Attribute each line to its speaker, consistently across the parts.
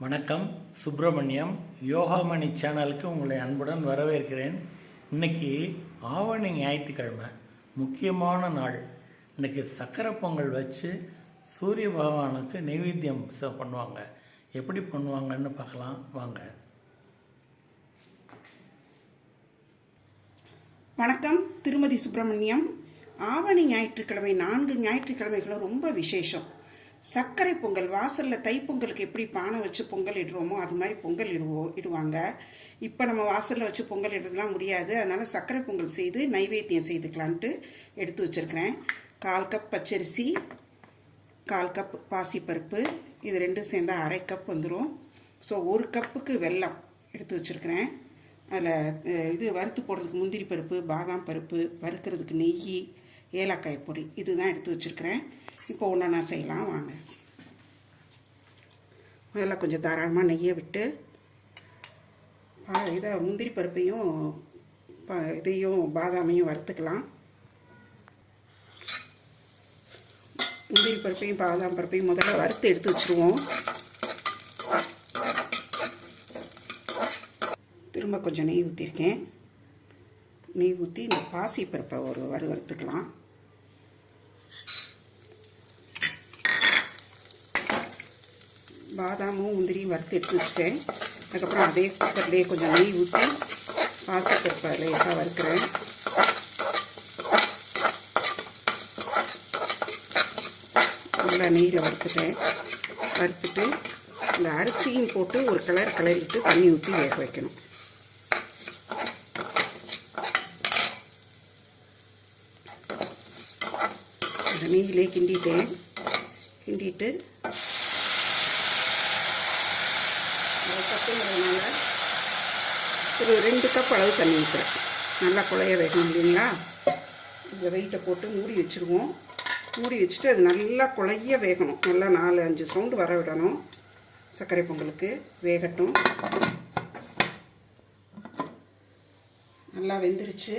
Speaker 1: வணக்கம். சுப்பிரமணியம் யோகாமணி சேனலுக்கு உங்களை அன்புடன் வரவேற்கிறேன். இன்னைக்கு ஆவணி ஞாயிற்றுக்கிழமை முக்கியமான நாள். இன்னைக்கு சக்கரை பொங்கல் வச்சு சூரிய பகவானுக்கு நைவேத்தியம் பண்ணுவாங்க. எப்படி பண்ணுவாங்கன்னு பார்க்கலாம். வாங்க.
Speaker 2: வணக்கம். திருமதி சுப்பிரமணியம். ஆவணி ஞாயிற்றுக்கிழமை நான்கு ஞாயிற்றுக்கிழமைகளும் ரொம்ப விசேஷம். சர்க்கரை பொங்கல் வாசலில் தைப்பொங்கலுக்கு எப்படி பானை வச்சு பொங்கல் இடுறோமோ அது மாதிரி பொங்கல் இடுவோம் இடுவாங்க. இப்போ நம்ம வாசலில் வச்சு பொங்கல் இடுறதுலாம் முடியாது. அதனால் சர்க்கரை பொங்கல் செய்து நைவேத்தியம் செய்துக்கலான்ட்டு எடுத்து வச்சுருக்கிறேன். கால் கப் பச்சரிசி கால் கப் பாசிப்பருப்பு இது ரெண்டும் சேர்ந்தா அரை கப் வந்துடும் ஸோ ஒரு கப்புக்கு வெல்லம் எடுத்து வச்சுருக்கிறேன். அதில் இது வறுத்து போடுறதுக்கு முந்திரி பருப்பு பாதாம் பருப்பு வறுக்கிறதுக்கு நெய் ஏலக்காய் பொடி இதுதான் எடுத்து வச்சுருக்கிறேன். இப்போ ஒன்று நான் செய்யலாம் வாங்க. முதல்ல கொஞ்சம் தாராளமாக நெய்யை விட்டு பா- இதை முந்திரி பருப்பையும் ப- இதையும் பாதாமையும் வறுத்துக்கலாம். முந்திரி பருப்பையும் பாதாம் பருப்பையும் முதல்ல வறுத்து எடுத்து வச்சுருவோம். திரும்ப கொஞ்சம் நெய் ஊற்றிருக்கேன் நெய் ஊற்றி இந்த பாசி பருப்பை ஒரு வறு பாதாமும் முந்திரியும் வறுத்து எடுத்து வச்சுட்டேன். அதுக்கப்புறம் அதே குக்கர்லேயே கொஞ்சம் நெய் ஊற்றி பாசப்பருப்பை லேசாக வறுக்கிறேன். நல்லா நெய்யில் வறுத்துட்டேன். வறுத்துட்டு இந்த அரிசியும் போட்டு ஒரு கலர் கலரிட்டு தண்ணி ஊற்றி வேக வைக்கணும். நெய்யிலே கிண்டிட்டேன். கிண்டிட்டு ஒரு கப்புங்கிறதுனால ஒரு ரெண்டு கப் அளவு தண்ணி ஊற்றுறேன் நல்லா குழைய வேகணும் இல்லைங்களா? இந்த வெயிட்டை போட்டு மூடி வச்சுருவோம். மூடி வச்சுட்டு அது நல்லா குழைய வேகணும். நல்லா நாலு அஞ்சு சவுண்டு வர விடணும். சர்க்கரை பொங்கலுக்கு வேகட்டும். நல்லா வெந்துருச்சு.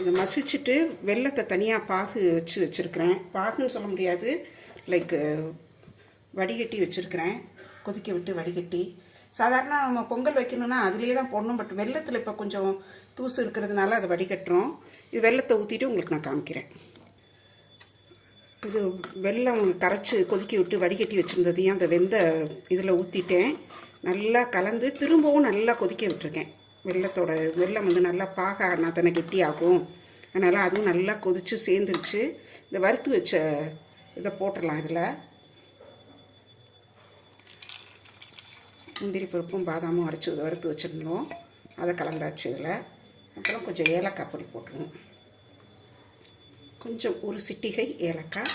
Speaker 2: இதை மசிச்சுட்டு வெள்ளத்தை தனியாக பாகு வச்சு வச்சுருக்கிறேன். பாகுன்னு சொல்ல முடியாது. லைக் வடிகட்டி வச்சுருக்கிறேன். கொதிக்க விட்டு வடிகட்டி. சாதாரண நம்ம பொங்கல் வைக்கணும்னா அதுலேயே தான் போடணும். பட் வெள்ளத்தில் இப்போ கொஞ்சம் தூசு இருக்கிறதுனால அதை வடிகட்டுறோம். இது வெள்ளத்தை ஊற்றிட்டு உங்களுக்கு நான் காமிக்கிறேன். இது வெல்லம் கரைச்சி கொதிக்க விட்டு வடிகட்டி வச்சுருந்ததையும் அந்த வெந்த இதில் ஊற்றிட்டேன் நல்லா கலந்து திரும்பவும் நல்லா கொதிக்க விட்டுருக்கேன். வெள்ளத்தோட வெல்லம் வந்து நல்லா பாக ஆனா தானே கெட்டியாகும். அதனால் அதுவும் நல்லா கொதித்து சேர்ந்துருச்சு. இந்த வறுத்து வச்ச இதை போட்டுடலாம் இதில். முந்திரி பருப்பும் பாதாமும் அரைச்சி வறுத்து வச்சுருந்தோம் அதை கலந்தாச்சு இதில். அப்புறம் கொஞ்சம் ஏலக்காய் பொடி போட்டுருவோம் கொஞ்சம் ஒரு சிட்டிகை ஏலக்காய்.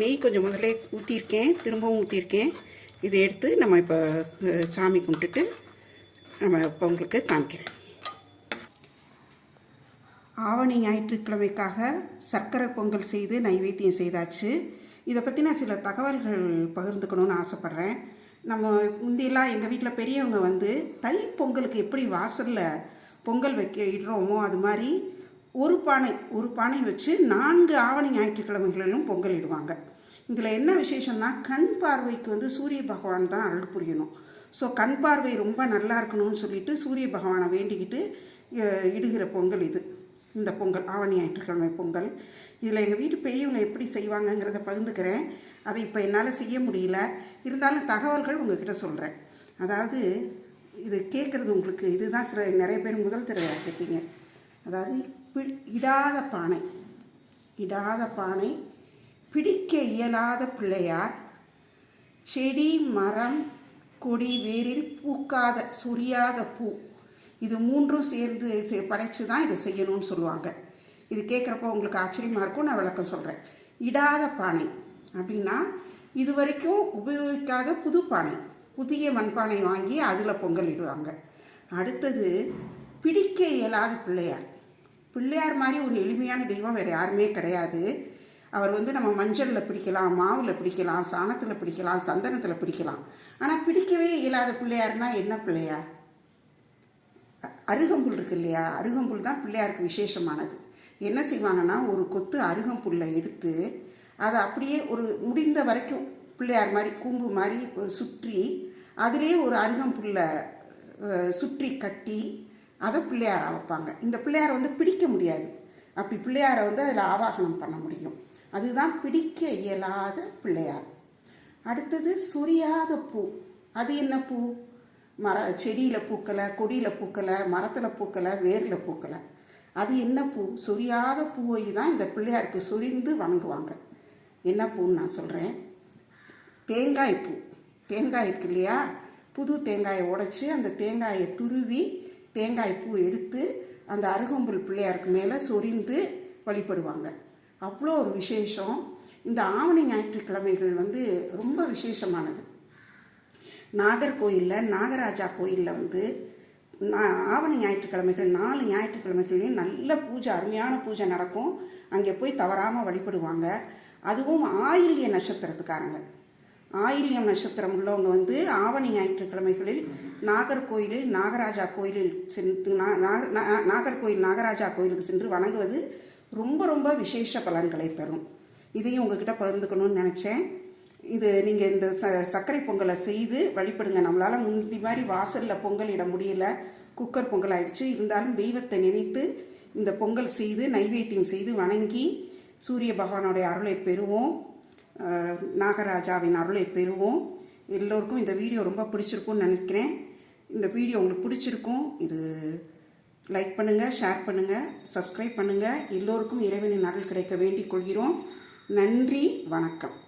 Speaker 2: நெய் கொஞ்சம் முதலே ஊற்றிருக்கேன் திரும்பவும் ஊற்றிருக்கேன் இதை எடுத்து நம்ம இப்போ சாமி கும்பிட்டுட்டு நம்ம இப்போ உங்களுக்கு காமிக்கிறேன். ஆவணி ஞாயிற்றுக்கிழமைக்காக சர்க்கரை பொங்கல் செய்து நைவேத்தியம் செய்தாச்சு. இதை பற்றி நான் சில தகவல்கள் பகிர்ந்துக்கணும்னு ஆசைப்பட்றேன். நம்ம முந்தியெல்லாம் எங்கள் வீட்டில் பெரியவங்க வந்து தை பொங்கலுக்கு எப்படி வாசலில் பொங்கல் வைக்க இடுறோமோ அது மாதிரி ஒரு பானை ஒரு பானை வச்சு நான்கு ஆவணி ஞாயிற்றுக்கிழமைகளிலும் பொங்கல் இடுவாங்க. இதில் என்ன விசேஷம்னா கண் பார்வைக்கு வந்து சூரிய பகவான் தான் அருள் புரியணும். ஸோ கண் பார்வை ரொம்ப நல்லா இருக்கணும்னு சொல்லிட்டு சூரிய பகவானை வேண்டிக்கிட்டு இடுகிற பொங்கல் இது. இந்த பொங்கல் ஆவணி ஞாயிற்றுக்கிழமை பொங்கல். இதில் எங்கள் வீட்டு பெரியவங்க எப்படி செய்வாங்கங்கிறத பகிர்ந்துக்கிறேன். அதை இப்போ என்னால் செய்ய முடியல. இருந்தாலும் தகவல்கள் உங்ககிட்ட சொல்கிறேன் அதாவது இது கேட்குறது உங்களுக்கு இதுதான் சில நிறைய பேர் முதல் தடவை கேட்பீங்க அதாவது பி- இடாத பானை. இடாத பானை பிடிக்க இயலாத பிள்ளையார் செடி மரம் கொடி வேரில் பூக்காத சுரியாத பூ. இது மூன்றும் சேர்ந்து செ- படைச்சு தான் இதை செய்யணும்னு சொல்லுவாங்க. இது கேட்குறப்போ உங்களுக்கு ஆச்சரியமாக இருக்கும் நான் விளக்கம் சொல்கிறேன் இடாத பானை அப்படின்னா இது வரைக்கும் உபயோகிக்காத புது பானை. புதிய மண்பானை வாங்கி அதில் பொங்கல் இடுவாங்க. அடுத்தது பிடிக்க இயலாத பிள்ளையார். பிள்ளையார் மாதிரி ஒரு எளிமையான தெய்வம் வேறு யாருமே கிடையாது. அவர் வந்து நம்ம மஞ்சளில் பிடிக்கலாம் மாவில் பிடிக்கலாம் சாணத்தில் பிடிக்கலாம் சந்தனத்தில் பிடிக்கலாம். ஆனால் பிடிக்கவே இயலாத பிள்ளையார்னா என்ன பிள்ளையார்? அருகம்புல் இருக்கு இல்லையா? அருகம்புல் தான் பிள்ளையாருக்கு விசேஷமானது. என்ன செய்வாங்கன்னா ஒரு கொத்து அருகம்புல்லை எடுத்து அதை அப்படியே ஒரு முடிந்த வரைக்கும் பிள்ளையார் மாதிரி கூம்பு மாதிரி சுற்றி அதிலே ஒரு அருகம்புல்லை சுற்றி கட்டி அதை பிள்ளையாரை வைப்பாங்க. இந்த பிள்ளையாரை வந்து பிடிக்க முடியாது. அப்படி பிள்ளையாரை வந்து அதில் ஆவாகனம் பண்ண முடியும். அதுதான் பிடிக்க இயலாத பிள்ளையார். அடுத்தது சொரியாத பூ. அது என்ன பூ? மர செடியில் பூக்கலை கொடியில் பூக்கலை மரத்தில் பூக்கலை வேரில் பூக்கலை. அது என்ன பூ? சொரியாத பூவை தான் இந்த பிள்ளையாருக்கு சொரிந்து வணங்குவாங்க. என்ன பூன்னு நான் சொல்கிறேன் தேங்காய் பூ. தேங்காய் இருக்கு இல்லையா? புது தேங்காயை உடைச்சி அந்த தேங்காயை துருவி தேங்காய் பூ எடுத்து அந்த அருகம்புல் பிள்ளையாருக்கு மேலே சொரிந்து வழிபடுவாங்க. அவ்வளோ ஒரு விசேஷம். இந்த ஆவணி ஞாயிற்றுக்கிழமைகள் வந்து ரொம்ப விசேஷமானது. நாகர்கோயிலில் நாகராஜா கோயிலில் வந்து நா- ஆவணி ஞாயிற்றுக்கிழமைகள் நாலு ஞாயிற்றுக்கிழமைகள்லையும் நல்ல பூஜை அருமையான பூஜை நடக்கும். அங்கே போய் தவறாமல் வழிபடுவாங்க. அதுவும் ஆயில்ய நட்சத்திரத்துக்காரங்க. ஆயில்யம் நட்சத்திரம் உள்ளவங்க வந்து ஆவணி ஞாயிற்றுக்கிழமைகளில் நாகர்கோயிலில் நாகராஜா கோயிலில் சென்று நா- நாகர்கோயில் நாகராஜா கோயிலுக்கு சென்று வணங்குவது ரொம்ப ரொம்ப விசேஷ பலன்களை தரும். இதையும் உங்ககிட்ட பகிர்ந்துக்கணும்னு நினச்சேன். இது நீங்கள் இந்த ச சர்க்கரை பொங்கலை செய்து வழிபடுங்க. நம்மளால் முந்தி மாதிரி வாசலில் பொங்கல் முடியல. குக்கர் பொங்கல் ஆயிடுச்சு. இருந்தாலும் தெய்வத்தை நினைத்து இந்த பொங்கல் செய்து நைவேத்தியம் செய்து வணங்கி சூரிய பகவானுடைய அருளை பெறுவோம். நாகராஜாவின் அருளை பெறுவோம். எல்லோருக்கும் இந்த வீடியோ ரொம்ப பிடிச்சிருக்கும்னு நினைக்கிறேன். இந்த வீடியோ உங்களுக்கு பிடிச்சிருக்கும் இது லைக் பண்ணுங்கள் ஷேர் பண்ணுங்கள் சப்ஸ்கிரைப் பண்ணுங்கள் எல்லோருக்கும் இறைவனின் அருள் கிடைக்க வேண்டிக் கொள்கிறோம். நன்றி வணக்கம்.